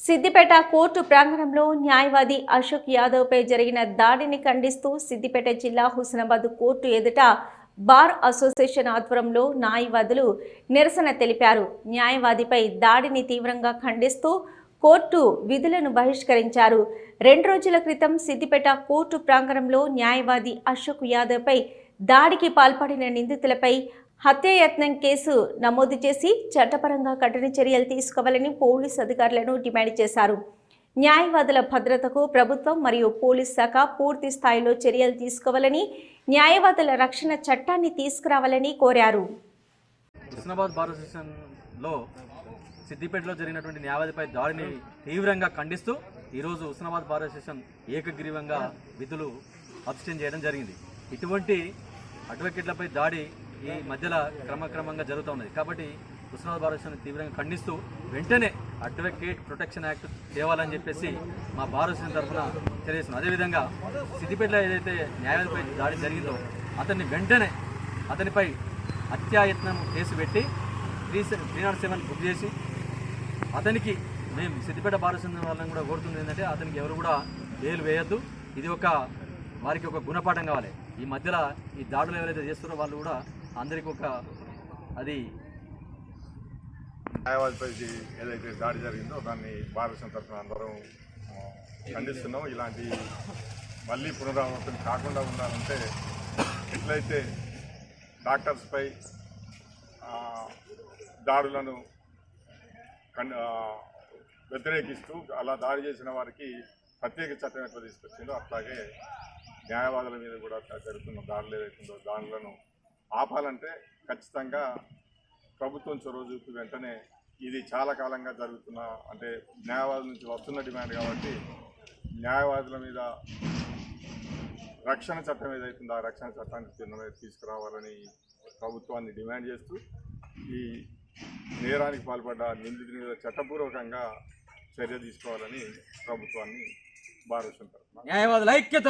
Siddipet court ప్రాంగణంలో న్యాయవాది అశోక్ యాదవ్పై జరిగిన దాడిని ఖండిస్తూ సిద్దిపేట జిల్లా హుస్నాబాద్ కోర్టు ఎదుట బార్ అసోసియేషన్ ఆధ్వర్యంలో న్యాయవాదులు నిరసన తెలిపారు. న్యాయవాదిపై దాడిని తీవ్రంగా ఖండిస్తూ కోర్టు విధులను బహిష్కరించారు. రెండు రోజుల క్రితం సిద్దిపేట కోర్టు ప్రాంగణంలో న్యాయవాది అశోక్ యాదవ్పై దాడికి పాల్పడిన నిందితులపై హత్యాయత్నం కేసు నమోదు చేసి చట్టపరంగా కఠిన చర్యలు తీసుకోవాలని పోలీసు అధికారులను డిమాండ్ చేశారు. న్యాయవాదుల భద్రతకు ప్రభుత్వం మరియు పోలీస్ శాఖ పూర్తి స్థాయిలో చర్యలు తీసుకోవాలని న్యాయవాదుల రక్షణ చట్టాన్ని తీసుకురావాలని కోరారు. హుస్నాబాద్ బార్ అసోసియేషన్లో సిద్దిపేటలో జరిగినటువంటి న్యాయవాదిపై దాడిని తీవ్రంగా ఖండిస్తూ ఈరోజు హుస్నాబాద్ బార్ అసోసియేషన్ ఏకగ్రీవంగా విధులు అబ్స్టెండ్ చేయడం జరిగింది. ఇటువంటి అడ్వకేట్లపై దాడి ఈ మధ్యలో క్రమక్రమంగా జరుగుతూ ఉన్నది. కాబట్టి హుస్నాబాద్ భారతదేశాన్ని తీవ్రంగా ఖండిస్తూ వెంటనే అడ్వకేట్ ప్రొటెక్షన్ యాక్ట్ తేవాలని చెప్పేసి మా భారతదేశం తరఫున తెలియజేస్తున్నాం. అదేవిధంగా సిద్దిపేటలో ఏదైతే న్యాయవాదిపై దాడి జరిగిందో అతన్ని వెంటనే అతనిపై హత్యాయత్నం కేసు పెట్టి three three naught seven book చేసి అతనికి మేము సిద్దిపేట భారతదేశం వాళ్ళని కూడా కోరుతుంది ఏంటంటే అతనికి ఎవరు కూడా వేలు వేయొద్దు. ఇది ఒక వారికి ఒక గుణపాఠం కావాలి. ఈ మధ్యలో ఈ దాడులు ఎవరైతే చేస్తారో వాళ్ళు కూడా అందరికి ఒక అది న్యాయవాదిపై ఏదైతే దాడి జరిగిందో దాన్ని భారతదేశం తరఫున అందరం ఖండిస్తున్నాం ఇలాంటి మళ్ళీ పునరావృతం కాకుండా ఉండాలంటే ఎట్లయితే డాక్టర్స్పై దాడులను కన్ వ్యతిరేకిస్తూ అలా దాడి చేసిన వారికి ప్రత్యేక చట్టం ఎట్లా తీసుకొచ్చిందో అట్లాగే న్యాయవాదుల మీద కూడా జరుగుతున్న దాడులు ఏదైతుందో దాడులను ఆపాలంటే ఖచ్చితంగా ప్రభుత్వం చొరవ చూపి వెంటనే ఇది చాలా కాలంగా జరుగుతున్న అంటే న్యాయవాదుల నుంచి వస్తున్న డిమాండ్ కాబట్టి న్యాయవాదుల మీద రక్షణ చట్టం ఏదైతుందో ఆ రక్షణ చట్టాన్ని తిన్న తీసుకురావాలని ప్రభుత్వాన్ని డిమాండ్ చేస్తూ ఈ నేరానికి పాల్పడ్డ నిందితుని మీద చట్టపూర్వకంగా చర్య తీసుకోవాలని ప్రభుత్వాన్ని భారత న్యాయవాదుల ఐక్యత